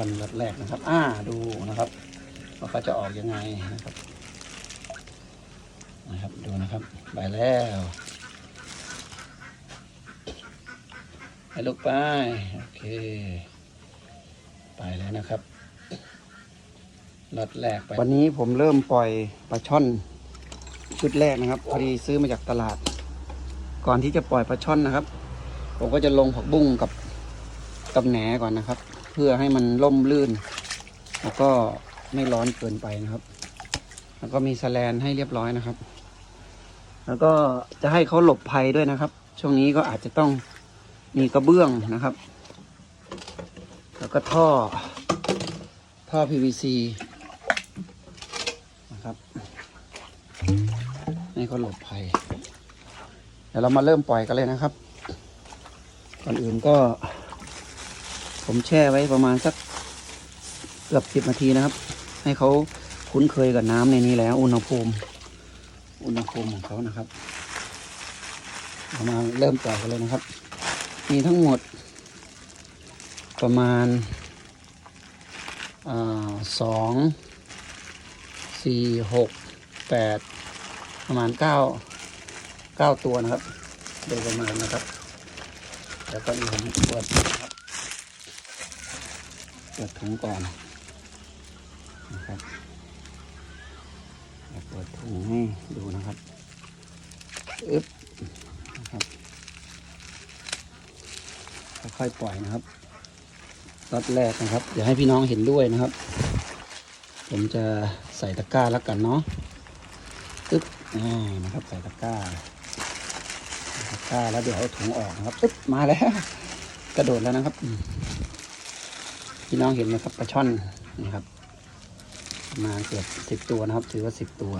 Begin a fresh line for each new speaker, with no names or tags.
วันรถแรกนะครับ อ่าดูนะครับว่าเขาจะออกยังไงนะครับ นะครับดูนะครับไปแล้วไปลูกไปโอเค ไปแล้วนะครับรถแรกไปวันนี้ผมเริ่มปล่อยปลาช่อนชุดแรกนะครับ พอดีซื้อมาจากตลาด ก่อนที่จะปล่อยปลาช่อนนะครับ ผมก็จะลงผักบุ้งกับกับแหนก่อนนะครับ พื่อให้มันล่มลื่น แล้วก็ไม่ร้อนเกินไปนะครับ แล้วก็มีสแลนให้เรียบร้อยนะครับ แล้วก็จะให้เขาหลบภัยด้วยนะครับ ช่วงนี้ก็อาจจะต้องมีกระเบื้องนะครับ แล้วก็ท่อท่อ PVC นะครับให้เขาหลบภัยเดี๋ยวเรามาเริ่มปล่อยกันเลยนะครับ ก่อนอื่นก็ ผมแช่ไว้ประมาณสักเกือบสิบนาทีนะครับ ให้เขาคุ้นเคยกับน้ำในนี้แล้วอุณหภูมิ อุณหภูมิของเขานะครับเรามาเริ่มปล่อยกันเลยนะครับ มีทั้งหมด ประมาณอาสองสี่หกแปดประมาณเก้าเก้าตัวนะครับ โดยประมาณนะครับ แล้วก็มีผมเปิดนะครับ ปิดถุงก่อนนะครับเดี๋ยวเปิดถุงให้ดูนะครับอึ๊บนะครับค่อยๆปล่อยนะครับรอบแรกนะครับ เดี๋ยวให้พี่น้องเห็นด้วยนะครับ ผมจะใส่ตะกร้าแล้วกันเนาะอึ๊บอ่านะครับใส่ตะกร้าตะกร้าแล้วเดี๋ยวเอาถุงออกนะครับปึ๊บมาแล้ว กระโดดแล้วนะครับ พี่น้องเห็นไหมครับปลาช่อนนะครับมาเกือบสิบตัวนะครับ ถือว่าสิบตัว